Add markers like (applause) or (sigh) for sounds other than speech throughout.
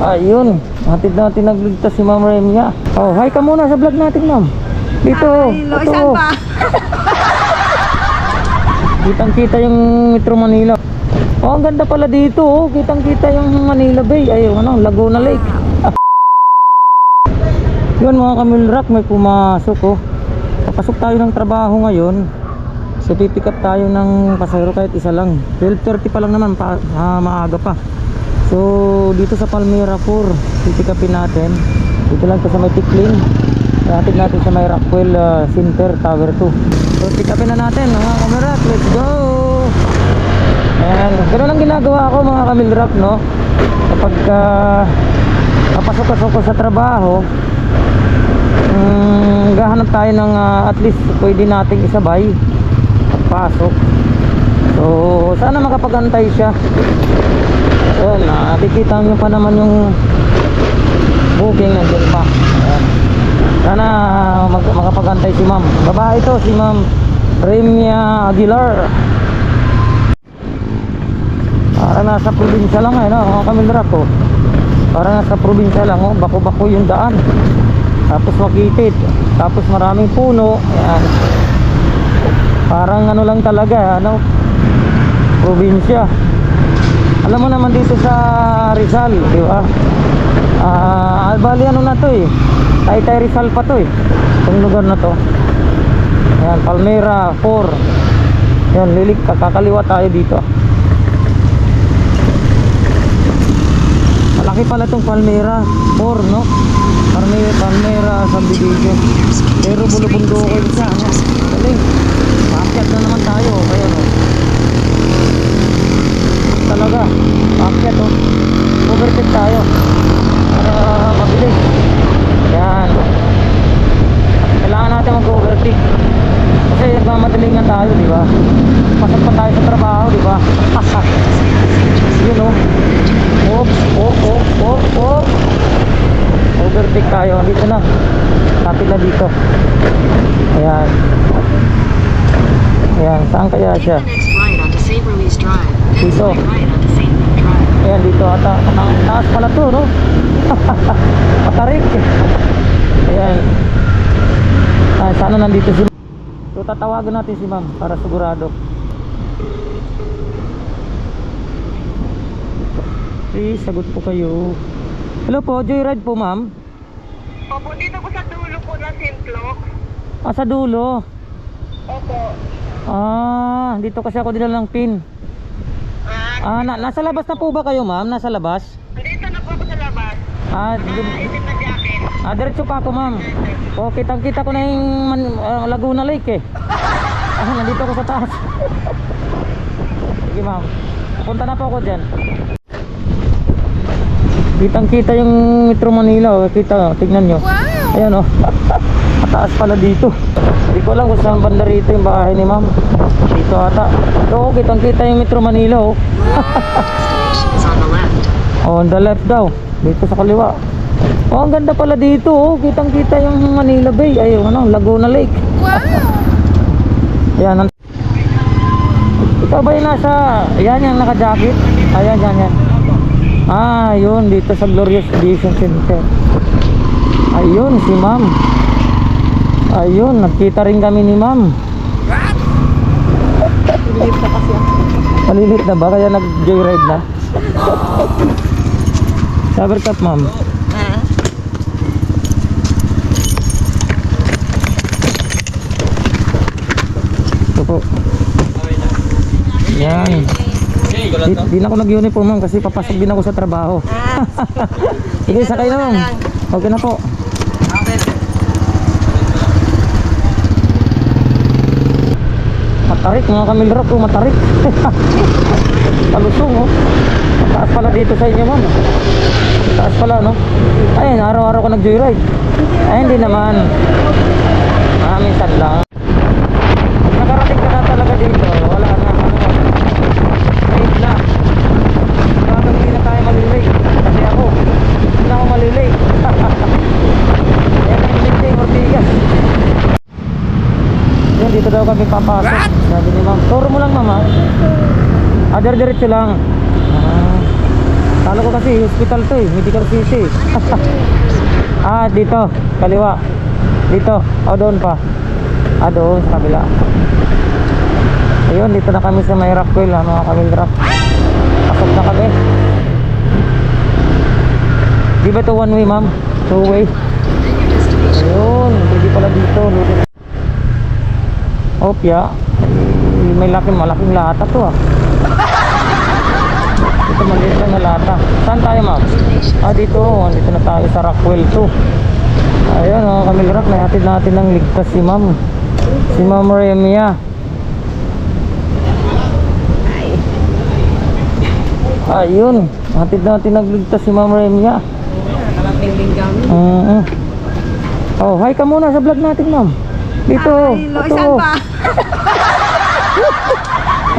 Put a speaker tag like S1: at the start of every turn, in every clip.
S1: Ayun, hatid natin nagligtas si Ma'am Remya. Oh, hi ka muna sa vlog natin, Ma'am. Dito,
S2: Ay, lo,
S1: ito.
S2: saan pa? (laughs)
S1: Kitang kita yung Metro Manila. Oh, ang ganda pala dito, oh. Kitang kita yung Manila Bay. Ay, ano, Laguna Lake. Yun mga kamilrak, may pumasok oh. Papasok tayo ng trabaho ngayon. So pipick up tayo ng pasahero kahit isa lang. 12.30 pa lang naman, pa, ah, maaga pa. So dito sa Palmera 4, pipick upin natin. Dito lang sa may Tikling. Hatid natin sa may Rockwell ah, Center Tower 2. So pick upin na natin mga kamilrak, let's go! Ayan, ganun lang ginagawa ko mga kamilrak no. Kapag uh, papasok-pasok ko sa trabaho, Mm, gahanap tayo ng ah, at least pwede nating isabay pagpasok so sana makapagantay siya ayun nakikita nyo pa naman yung booking nandiyan pa Ayan. sana mag makapagantay si ma'am. Babae ito si ma'am Remia Aguilar. Para nasa probinsya lang eh no? Mga kamilra ko para nasa probinsya lang oh. Bako-bako yung daan. Tapos makitid. Tapos maraming puno. Ayan. Parang ano lang talaga ano? Probinsya alam mo naman dito sa Rizal di ba? Ah bali ano na to eh. Taytay Rizal pa to eh. Itong lugar na to. Ayan Palmera 4 ayan lilik kakaliwa tayo dito. Malaki pala tong Palmera. 4 no? Palmera, Palmera subdivision pero bulubundukin siya no? galing paakyat na naman tayo kaya no talaga paakyat oh. Overtake tayo. Para mabilis. Yan. Kailangan natin mag-overtake kasi nagmamadalingan tayo di ba? Pasok pa tayo sa trabaho di ba? (laughs) Yun oh. Oops oh oh oh oh. Overtake tayo. Dito na. Lapit na dito. Ayan. Ayan. Saan kaya siya Dito. ayan dito ata. Ang taas pala to no? (laughs) Matarik ayan. Ah, sana nandito si so tatawagan natin si ma'am para sigurado. Please sagot po kayo. Hello po joyride po ma'am.
S2: Opo, dito po sa dulo po ng Simplok.
S1: ah sa dulo.
S2: Opo.
S1: Ah, dito kasi ako dinala ng pin.
S2: Ah,
S1: Ah, na, nasa labas na po ba kayo, ma'am? Nasa labas?
S2: dito na po ako sa labas.
S1: Ah,
S2: Ah, jacket.
S1: ah diretso pa ako, ma'am. Oh, kitang-kita ko na yung man, ah, Laguna Lake eh. Ah, nandito ako sa taas. (laughs) Sige, ma'am. Punta na po ako diyan. Kitang-kita yung Metro Manila, oh. Kita, tignan nyo. Wow! Ayan, oh. (laughs) Mataas pala dito. Hindi ko alam kung saan banda rito yung bahay ni ma'am. Dito ata. Oo, kitang-kita yung Metro Manila, oh. (laughs) Oh, on the left daw. Dito sa kaliwa. Oh, ang ganda pala dito, oh. Kitang-kita yung Manila Bay. Ay, ano, Laguna Lake. Wow! Ayan. ang- Ikaw ba yung nasa... Ayan, yung naka-jacket? Ayan, yan, yan. Ah, yun. Dito sa Glorious Vision Center. Ayun, si ma'am. Ayun, nagkita rin kami ni ma'am.
S2: Bilip na kasi ako.
S1: Malilit na ba? Kaya nag-joyride na? Saber cup, ma'am.
S2: Ah?
S1: Ito po. Yan. Di, di na ako nag-uniform ma'am kasi papasok din ako sa trabaho. (laughs) Sige, sakay na ma'am. Okay na po. Matarik mga kamilrap po, matarik. (laughs) Palusong oh. Mataas pala dito sa inyo ma'am. Mataas pala no. Ayun, araw-araw ko nag-joyride. Ay, hindi naman. Ah, minsan. Pag nakarating ka na talaga dito, wala na ano. Wait na. Bakit hindi na tayo malilate? Kasi ako, hindi na ako malilate. Yan ang Lindsay Ortigas. Yan, dito daw kami papasok. Sabi ni ma'am. Turo mo lang mama. Ah, diretso lang. Ah. Kala ko kasi hospital to eh, medical city. (laughs) ah, dito, kaliwa. Dito, o doon pa. Ah, doon sa kabila. Ayun, dito na kami sa may Rockwell, ha, mga kamilrap. Pasok na kami. Di ba to one way, ma'am? Two way? Ayun, pwede pala dito. Opya. Eh, May laki, malaking lata to ah. Ito maliit lang na lata. Saan tayo ma'am? Ah dito, dito na tayo sa Rockwell 2. Ayun mga kamilrak, may hatid natin ng ligtas si ma'am. Si ma'am Remia. Ayun, hatid natin ng ligtas si ma'am Remia.
S3: Nakarating din kami.
S1: Oh, hi ka muna sa vlog natin, ma'am. Dito.
S3: Ay, lo,
S1: ito.
S3: saan?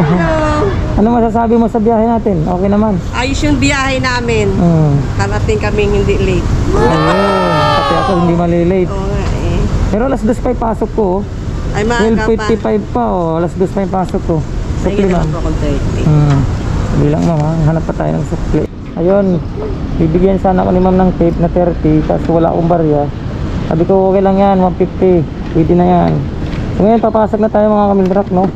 S3: Hello.
S1: Ano masasabi mo sa biyahe natin? Okay naman.
S3: Ayos yung biyahe namin.
S1: Hmm.
S3: Karating kaming hindi late.
S1: Ayun. Pati ako hindi malilate.
S3: Oo nga eh.
S1: Pero alas dos pa yung pasok ko. oh.
S3: Ay, maaga pa.
S1: 12.55 pa. Oh. Alas dos pa yung pasok ko. Supli, ma'am.
S3: ginawa ko 30.
S1: Hmm. Bilang ma'am, ha? hanap pa tayo ng supli. Ayun. Bibigyan sana ako ni ma'am ng tape na 30. Kaso wala akong barya. Sabi ko okay lang yan, 150. Pwede na yan. So ngayon papasok na tayo mga kamildrak, no?